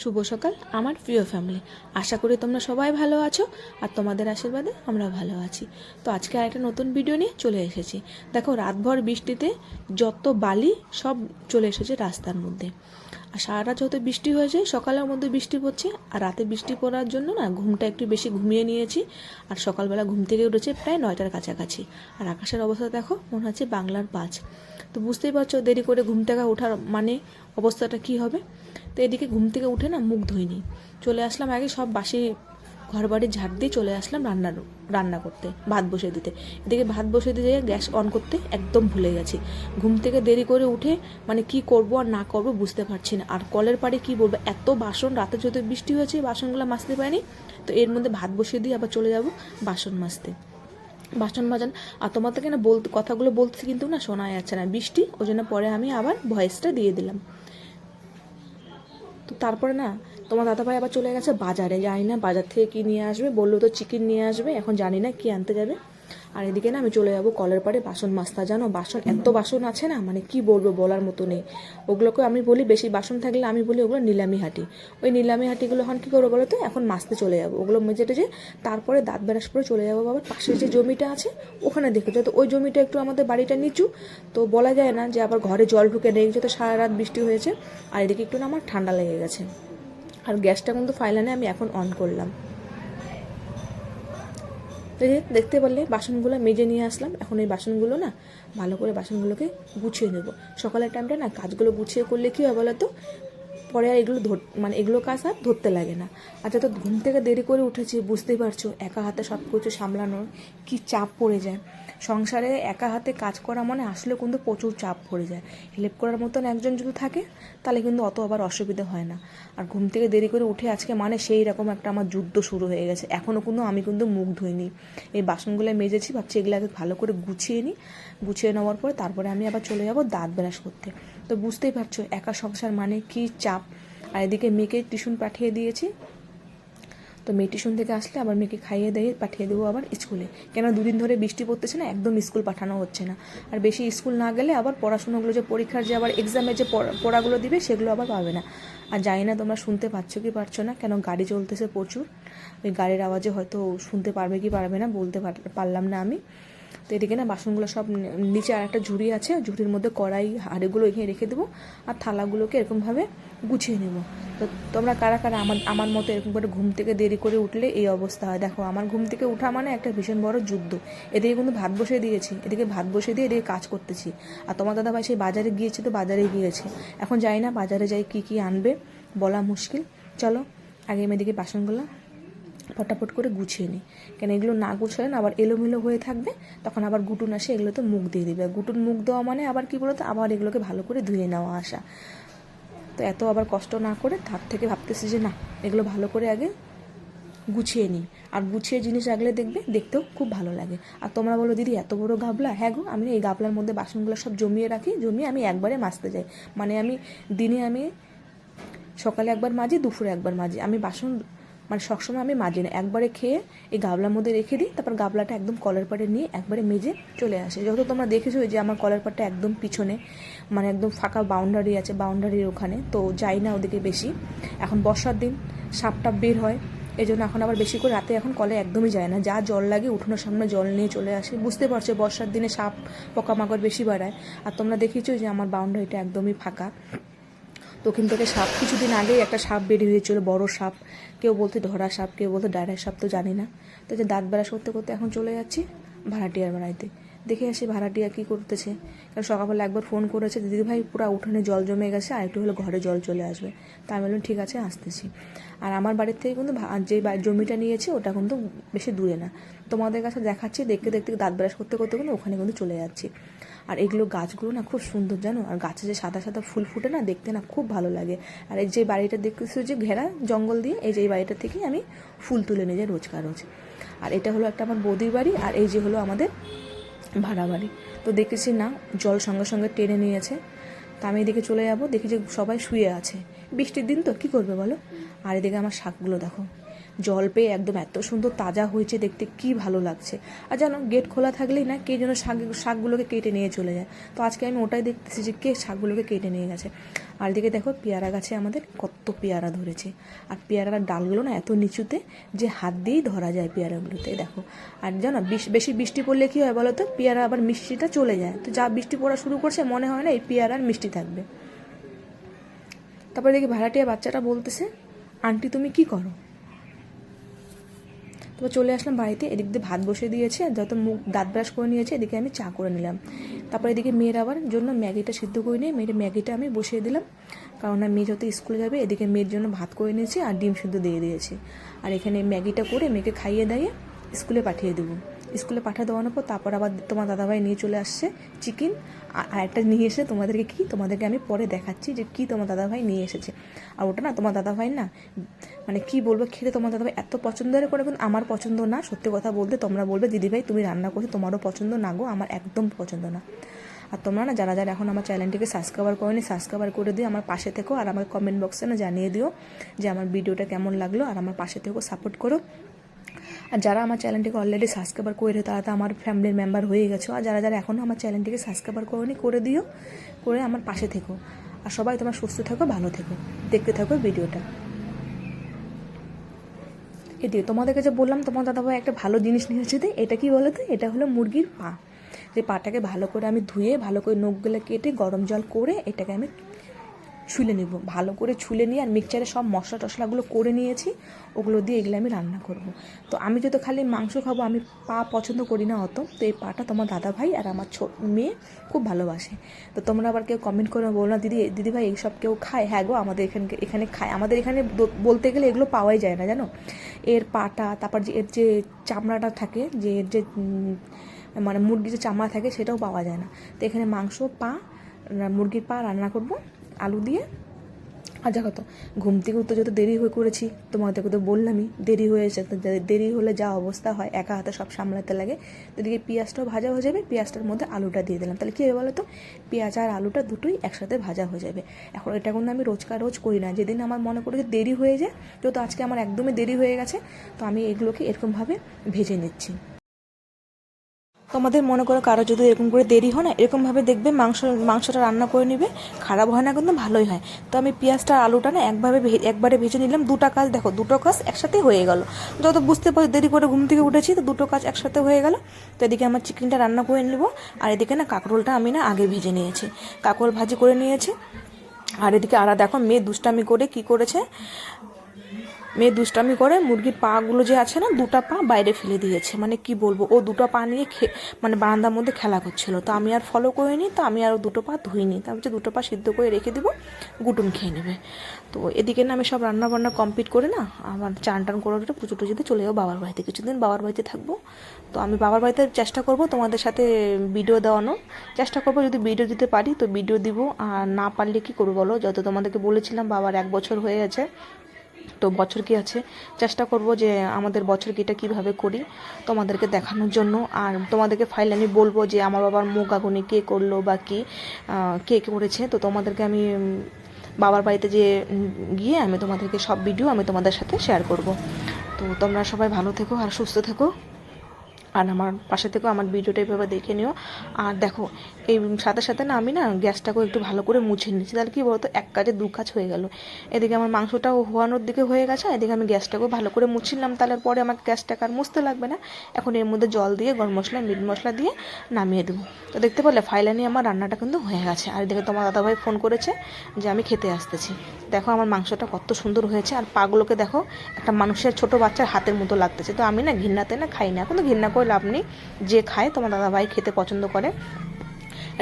শুভ সকাল, আমার প্রিয় ফ্যামিলি আশা করি তোমরা সবাই ভালো আছো আর তোমাদের আশীর্বাদে আমরা ভালো আছি। তো আজকে আরেকটা নতুন ভিডিও নিয়ে চলে এসেছি। দেখো, রাতভর বৃষ্টিতে যত বালি, সব চলে এসেছে রাস্তার মধ্যে। আর সারা রাত যত বৃষ্টি হয়েছে, সকালের মধ্যে বৃষ্টি পড়ছে, আর রাতে বৃষ্টি পড়ার জন্য না ঘুমটা একটু বেশি ঘুমিয়ে নিয়েছি। আর সকালবেলা ঘুম থেকে উঠেছে প্রায় নয়টার কাছাকাছি। আর আকাশের অবস্থা দেখো, মনে হচ্ছে বাংলার পাঁচ। তো বুঝতেই পারছ, দেরি করে ঘুম থেকে ওঠার মানে অবস্থাটা কি হবে? তো এদিকে ঘুম থেকে উঠে না মুখ ধুইনি। চলে আসলাম আগে সব বাসি ঘর বাড়ি ঝাড় দিয়ে চলে আসলাম রান্নার রান্না করতে, ভাত বসিয়ে দিতে। এদিকে ভাত বসিয়ে দিয়ে গ্যাস অন করতে একদম ভুলে গেছি। ঘুম থেকে দেরি করে উঠে মানে কি করব আর না করব বুঝতে পারছি না। আর কলের পাড়ে কি বলব, এত বাসন, রাতে যদি বৃষ্টি হয়েছে, বাসনগুলো মাজতে পারিনি, তো এর মধ্যে ভাত বসিয়ে দিয়ে আবার চলে যাব বাসন মাজতে। বাসন বাজান আর তোমার থেকে না বলতে কথাগুলো বলতে কিন্তু না শোনা যাচ্ছে না। বৃষ্টি, ওই জন্য পরে আমি আবার ভয়েসটা দিয়ে দিলাম। তারপরে না, তোমার দাদা ভাই আবার চলে গেছে বাজারে। জানি না বাজার থেকে কী নিয়ে আসবে, বলল তো চিকেন নিয়ে আসবে, এখন জানি না কী আনতে যাবে। আর এদিকে না আমি চলে যাব কলের পাড়ে। বাসন মাজতা জানো, বাসন, এত বাসন আছে না মানে কি বলব বলার মতো নেই। ওগুলোকে আমি বলি বেশি বাসন থাকলে আমি বলি ওগুলো নিলামি হাঁটি। ওই নিলামি হাঁটিগুলো এখন কী করব বলো তো এখন মাজতে চলে যাব। ওগুলো মেজে টেজে তারপরে দাঁত বেরাস করে চলে যাব বাবার পাশে যে জমিটা আছে, ওখানে দেখে যত ওই জমিটা একটু আমাদের বাড়িটা নিচু। তো বলা যায় না যে আবার ঘরে জল ঢুকে নেই যত সারা রাত বৃষ্টি হয়েছে। আর এদিকে একটু না আমার ঠান্ডা লেগে গেছে। আর গ্যাসটা কিন্তু ফাইলানে আমি এখন অন করলাম। তো যে দেখতে পারলে বাসনগুলো মেজে নিয়ে আসলাম। এখন এই বাসনগুলো না ভালো করে বাসনগুলোকে গুছিয়ে নেব। সকালের টাইমটা না কাজগুলো গুছিয়ে করলে কী হয় বলো তো পরে আর এগুলো ধর মানে এগুলো কাজ আর ধরতে লাগে না। আর যত ঘুম থেকে দেরি করে উঠেছি, বুঝতেই পারছ, একা হাতে সব কিছু সামলানোর কি চাপ পড়ে যায়। সংসারে একা হাতে কাজ করা মানে আসলে কিন্তু প্রচুর চাপ পড়ে যায়। হেল্প করার মতন একজন যদি থাকে, তাহলে কিন্তু অত আবার অসুবিধা হয় না। আর ঘুম থেকে দেরি করে উঠে আজকে মানে সেই রকম একটা আমার যুদ্ধ শুরু হয়ে গেছে। এখনও কিন্তু আমি কিন্তু মুখ ধুইনি। এই বাসনগুলো মেজেছি, ভাবছি এগুলো আগে ভালো করে গুছিয়ে নিই গুছিয়ে নেওয়ার পরে তারপরে আমি আবার চলে যাব দাঁত ব্রাশ করতে। তো বুঝতেই পারছ, একা সংসার মানে কি চাপ। আর এদিকে মেয়েকে টিউশন পাঠিয়ে দিয়েছি। তো মেয়ে টিউশন থেকে আসলে আবার মেয়েকে খাইয়ে দিয়ে পাঠিয়ে দেবো আবার স্কুলে। কেন দুদিন ধরে বৃষ্টি পড়তেছে না, একদম স্কুল পাঠানো হচ্ছে না। আর বেশি স্কুল না গেলে আবার পড়াশোনাগুলো যে পরীক্ষার যে আবার এক্সামে যে পড়া- পড়াগুলো দিবে সেগুলো আবার পাবে না। আর জানি না তোমরা শুনতে পাচ্ছ কি পারছ না, কেন গাড়ি চলতেছে প্রচুর। ওই গাড়ির আওয়াজে হয়তো শুনতে পারবে কি পারবে না বলতে পার- পারলাম না আমি। তো এদিকে না বাসনগুলো সব নিচে আর একটা ঝুড়ি আছে, ঝুড়ির মধ্যে কড়াই হাঁড়িগুলো এখানে রেখে দেবো আর থালাগুলোকে এরকমভাবে গুছিয়ে নেব। তো তোমরা কারা কারা আমার আমার মতো এরকম করে ঘুম থেকে দেরি করে উঠলে এই অবস্থা হয়। দেখো, আমার ঘুম থেকে উঠা মানে একটা ভীষণ বড় যুদ্ধ। এদিকে কিন্তু ভাত বসিয়ে দিয়েছি, এদিকে ভাত বসিয়ে দিয়ে এদিকে কাজ করতেছি। আর তোমার দাদা ভাই সেই বাজারে গিয়েছে তো বাজারে গিয়েছে। এখন যাই না, বাজারে যাই কি কি আনবে বলা মুশকিল। চলো, আগে আমি এদিকে বাসনগুলো ফটাফট করে গুছিয়ে নিই। কেন এগুলো না গুছালে না আবার এলোমেলো হয়ে থাকবে, তখন আবার গুটুন আসে, এগুলোতে মুখ দিয়ে দেবে। গুটুন মুখ দেওয়া মানে আবার কি বলতো? আবার এগুলোকে ভালো করে ধুয়ে নেওয়া আসা। তো এত আবার কষ্ট না করে তার থেকে ভাবতেছি যে না, এগুলো ভালো করে আগে গুছিয়ে নিই। আর গুছিয়ে জিনিস রাখলে দেখবে, দেখতেও খুব ভালো লাগে। আর তোমরা বলো, দিদি, এত বড় গাবলা হ্যাঁ গো, আমি এই গাবলার মধ্যে বাসনগুলো সব জমিয়ে রাখি, জমিয়ে আমি একবারে মাজতে যাই। মানে আমি দিনে আমি সকালে একবার মাজি, দুপুরে একবার মাজি। আমি বাসন মানে সবসময় আমি মাজি না একবারে খেয়ে এই গাবলার মধ্যে রেখে দিই, তারপর গাবলাটা একদম কলের পাড়ে নিয়ে একবারে মেজে চলে আসে। যত তোমরা দেখেছ যে আমার কলের পাড়টা একদম পিছনে মানে একদম ফাঁকা বাউন্ডারি আছে বাউন্ডারির ওখানে, তো যাই না ওদিকে বেশি। এখন বর্ষার দিন, সাপটা বের হয় এই জন্য এখন আবার বেশি করে রাতে এখন কলে একদমই যায় না। যা জল লাগে উঠোনের সামনে জল নিয়ে চলে আসে। বুঝতে পারছ বর্ষার দিনে সাপ পোকামাকড় বেশি বাড়ায়। আর তোমরা দেখেছ যে আমার বাউন্ডারিটা একদমই ফাঁকা। তো থেকে সাপ কিছুদিন আগেই একটা সাপ বেরিয়ে হয়েছিল বড় সাপ। কেউ বলতে ধরা সাপ, কেউ বলতে ডায়রা সাপ তো জানি না। তো যে দাঁত বেড়াস করতে করতে এখন চলে যাচ্ছি ভাড়াটিয়ার বাড়াইতে দেখে আসি ভাড়াটিয়া কী করতেছে। কারণ সকালবেলা একবার ফোন করেছে দিদি ভাই পুরো উঠোনে জল জমে গেছে, আর একটু হলে ঘরে জল চলে আসবে। তা আমি বললাম, ঠিক আছে, আসতেছি। আর আমার বাড়ির থেকে কিন্তু যে জমিটা নিয়েছে, ওটা কিন্তু বেশি দূরে না। তোমাদের কাছে দেখাচ্ছি, দেখতে দেখতে দাঁত ব্রাশ করতে করতে কিন্তু ওখানে কিন্তু চলে যাচ্ছি। আর এগুলো গাছগুলো না খুব সুন্দর, জানো? আর গাছে যে সাদা সাদা ফুল ফুটে না, দেখতে না খুব ভালো লাগে। আর এই যে বাড়িটা দেখতেছি যে ঘেরা জঙ্গল দিয়ে, এই যে এই বাড়িটা থেকেই আমি ফুল তুলে নিয়ে যাই রোজকার রোজ। আর এটা হলো একটা আমার বৌদির বাড়ি, আর এই যে হলো আমাদের ভাড়া বাড়ি। তো দেখেছি না, জল সঙ্গে সঙ্গে টেনে নিয়েছে। তা আমি এদিকে চলে যাব, দেখি যে সবাই শুয়ে আছে। বৃষ্টির দিন তো, কি করবে বলো? আর এদিকে আমার শাকগুলো দেখো। জল পেয়ে একদম এত সুন্দর তাজা হয়েছে দেখতে, কি ভালো লাগছে। আর জানো গেট খোলা থাকলেই না কে যেন শাক, শাকগুলোকে কেটে নিয়ে চলে যায়। তো আজকে আমি ওটাই দেখতেছি যে কে শাকগুলোকে কেটে নিয়ে গেছে। আর দিকে দেখো, পেয়ারা গাছে আমাদের কত পেয়ারা ধরেছে। আর পেয়ারার ডালগুলো না এত নিচুতে যে হাত দিয়েই ধরা যায় পেয়ারাগুলোতে, দেখো। আর জানো, বিশ- বৃষ্টি পড়লে কী হয় বলো তো পেয়ারা আবার মিষ্টিটা চলে যায়। তো যা বৃষ্টি পড়া শুরু করছে, মনে হয় না এই পেয়ারার মিষ্টি থাকবে। তারপরে দেখি ভাড়াটিয়া বাচ্চাটা বলতেছে, আন্টি, তুমি কি করো? তারপর চলে আসলাম বাড়িতে, এদিক দিয়ে ভাত বসে দিয়েছে, আর যত মুখ দাঁত ব্রাশ করে নিয়েছে, এদিকে আমি চা করে নিলাম। তারপর এদিকে মেয়ের আবার জন্য ম্যাগিটা সিদ্ধ করে নিয়ে, মেয়ের ম্যাগিটা আমি বসিয়ে দিলাম। কারণ মেয়ে যত স্কুলে যাবে, এদিকে মেয়ের জন্য ভাত করে নিয়েছি আর ডিম সিদ্ধ দিয়ে দিয়েছি। আর এখানে ম্যাগিটা করে মেয়েকে খাইয়ে দাইয়ে স্কুলে পাঠিয়ে দেবো। স্কুলে পাঠিয়ে দেওয়ানোর পর তারপর আবার তোমার দাদাভাই নিয়ে চলে আসছে চিকেন। আর একটা নিয়ে এসে তোমাদেরকে কি? তোমাদেরকে আমি পরে দেখাচ্ছি যে কি তোমার দাদাভাই নিয়ে এসেছে। আর ওটা না, তোমার দাদাভাই না মানে কি বলব, খেতে তোমার দাদাভাই এত পছন্দের করে কিন্তু আমার পছন্দ না। সত্যি কথা বলতে তোমরা বলবে, দিদিভাই, তুমি রান্না করছ, তোমারও পছন্দ না গো, আমার একদম পছন্দ না। আর তোমরা না, যারা যারা এখন আমার চ্যানেলটিকে সাবস্ক্রাইবার করেনি, সাবস্ক্রাইবার করে দিও, আমার পাশে থেকো, আর আমার কমেন্ট বক্সে না জানিয়ে দিও যে আমার ভিডিওটা কেমন লাগল, আর আমার পাশে থেকেও সাপোর্ট করো। আর যারা আমার চ্যানেলটিকে অলরেডি সাবস্ক্রাইবার করে তারা তো আমার ফ্যামিলির মেম্বার হয়ে গেছো, আর যারা যারা এখনও আমার চ্যানেলটিকে সাবস্ক্রাইবার করোনি, করে দিও, করে আমার পাশে থেকো। আর সবাই তোমার সুস্থ থাকো, ভালো থেকো, দেখতে থাকো ভিডিওটা। এদিকে তোমাদের কাছে বললাম, তোমার দাদাভাই একটা ভালো জিনিস নিয়ে এসেছে এটা কি বলো তো এটা হলো মুরগির পা। যে পাটাকে ভালো করে আমি ধুয়ে, ভালো করে নখগুলো কেটে গরম জল করে, এটাকে আমি ছুলে নেব। ভালো করে ছুলে নিয়ে আর মিক্সচারে সব মশলা টশলাগুলো করে নিয়েছি। ওগুলো দিয়ে এগুলো আমি রান্না করব। তো আমি যদি খালি মাংস খাব, আমি পা পছন্দ করি না অত। তো এই পাটা তোমার দাদা ভাই আর আমার মেয়ে খুব ভালোবাসে। তো তোমরা আবার কেউ কমেন্ট করে বলো না, দিদি দিদি ভাই এইসব কেউ খায়? হ্যাঁ গো, আমাদের এখানে এখানে খায়। আমাদের এখানে বলতে গেলে এগুলো পাওয়াই যায় না, জানো? এর পাটা, তারপর যে, এর যে চামড়াটা থাকে, যে, এর যে মানে মুরগির যে চামড়া থাকে, সেটাও পাওয়া যায় না। তো এখানে মাংস, পা, মুরগির পা রান্না করব। আলু দিয়ে। দেখো তো, ঘুম থেকে উঠতে যত দেরি হয়ে করেছি তোমাদেরকে তো বললামই, দেরি হয়েছে তো দেরি হলে যা অবস্থা হয়, একা হাতে সব সামলাতে লাগে। এদিকে পেঁয়াজটাও ভাজা হয়ে যাবে, পেঁয়াজটার মধ্যে আলুটা দিয়ে দিলাম। তাহলে কী হবে বলো তো পেঁয়াজ আর আলুটা দুটোই একসাথে ভাজা হয়ে যাবে। এখন এটা কিন্তু আমি রোজকার রোজ করি না। যেদিন আমার মনে করে যে দেরি হয়ে যায়, যেহেতু আজকে আমার একদমই দেরি হয়ে গেছে, তো আমি এগুলোকে এরকমভাবে ভেজে নিচ্ছি। তোমাদের মনে করো কারও যদি এরকম করে দেরি হয় না, এরকমভাবে দেখবে মাংস, মাংসটা রান্না করে নিবে, খারাপ হয় না কিন্তু ভালোই হয়। তো আমি পেঁয়াজটা, আলুটা না একভাবে একবারে ভেজে নিলাম, দুটো কাজ দেখো, দুটো কাজ একসাথে হয়ে গেল। যত বুঝতে পারি দেরি করে ঘুম থেকে উঠেছি, তো দুটো কাজ একসাথে হয়ে গেল। তো এদিকে আমার চিকেনটা রান্না করে নেব, আর এদিকে না কাঁকরোলটা আমি না আগে ভেজে নিয়েছি। কাঁকরোল ভাজি করে নিয়েছি। আর এদিকে আরা দেখো মেয়ে দুষ্টামি করে কি করেছে? মেয়ে দুষ্টামি করে, মুরগির পাগুলো যে আছে না, দুটো পা বাইরে ফেলে দিয়েছে। মানে কি বলব, ও দুটো পা নিয়ে মানে বারান্দার মধ্যে খেলা করছিল। তো আমি আর ফলো করিনি, তো আমি আর দুটো পা ধুইনি। তারপর যে দুটো পা সিদ্ধ করে রেখে দিব, গুটুম খেয়ে নেবে। তো এদিকে না আমি সব রান্না বান্না কমপ্লিট করে না, আমার চান টান করে ওটা পুজো টুজোতে চলে যাব বাবার বাড়িতে। কিছুদিন বাবার বাড়িতে থাকব। তো আমি বাবার বাড়িতে চেষ্টা করব তোমাদের সাথে ভিডিও দেওয়ানোর চেষ্টা করব যদি ভিডিও দিতে পারি, তো ভিডিও দিব। আর না পারলে কি করব বলো? যত তোমাদেরকে বলেছিলাম, বাবার এক বছর হয়ে গেছে। তো বছর কি আছে? চেষ্টা করব যে আমাদের বছর কিটা কীভাবে করি তোমাদেরকে দেখানোর জন্য। আর তোমাদেরকে ফাইল আমি বলব যে আমার বাবার মুখ আগুনে কে করল বা কি কে করেছে। তো তোমাদেরকে আমি বাবার বাড়িতে যে গিয়ে আমি তোমাদেরকে সব ভিডিও আমি তোমাদের সাথে শেয়ার করব। তো তোমরা সবাই ভালো থেকো আর সুস্থ থেকো। আর আমার পাশে থেকেও আমার ভিডিওটা এভাবে দেখে নিও। আর দেখো, এই সাথে সাথে না আমি না গ্যাসটাকেও একটু ভালো করে মুছে নিচ্ছি তাহলে কি বলতো, এক কাজে দু কাজ হয়ে গেল। এদিকে আমার মাংসটাও হওয়ানোর দিকে হয়ে গেছে এদিকে আমি গ্যাসটাকেও ভালো করে মুছছিলাম তাহলে পরে আমার গ্যাসটাকে আর মুছতে লাগবে না। এখন এর মধ্যে জল দিয়ে, গরম মশলা, মিট মশলা দিয়ে নামিয়ে দেবো। তো দেখতে পারলে ফাইলানি আমার রান্নাটা কিন্তু হয়ে গেছে। আর এদিকে তোমার দাদাভাই ফোন করেছে যে আমি খেতে আসতেছি। দেখো আমার মাংসটা কত সুন্দর হয়েছে। আর পাগুলোকে দেখো, একটা মানুষের ছোট বাচ্চার হাতের মতো লাগতেছে। তো আমি না ঘৃণাতে না খাই না। এখন তো ঘৃণা করে লাভ নেই, যে খায় তোমার দাদাভাই খেতে পছন্দ করে।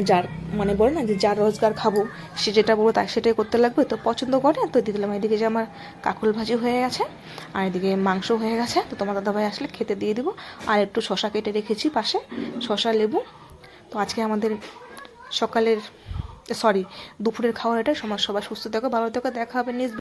যার মানে বলে না যে যার রোজগার খাব, সে যেটা বলব তার সেটাই করতে লাগবে, তো পছন্দ করে, তো দিয়ে দিলাম এদিকে যে আমার কাকুল ভাজি হয়ে গেছে, আর এদিকে মাংস হয়ে গেছে, তো তোমার দাদাভাই আসলে খেতে দিয়ে দিব। আর একটু শশা কেটে রেখেছি পাশে, শশা, লেবু। তো আজকে আমাদের সকালের সরি দুপুরের খাওয়ার এটা, সমাজ সবাই সুস্থ থাকো, ভালো থাকো, দেখা হবে নেক্সট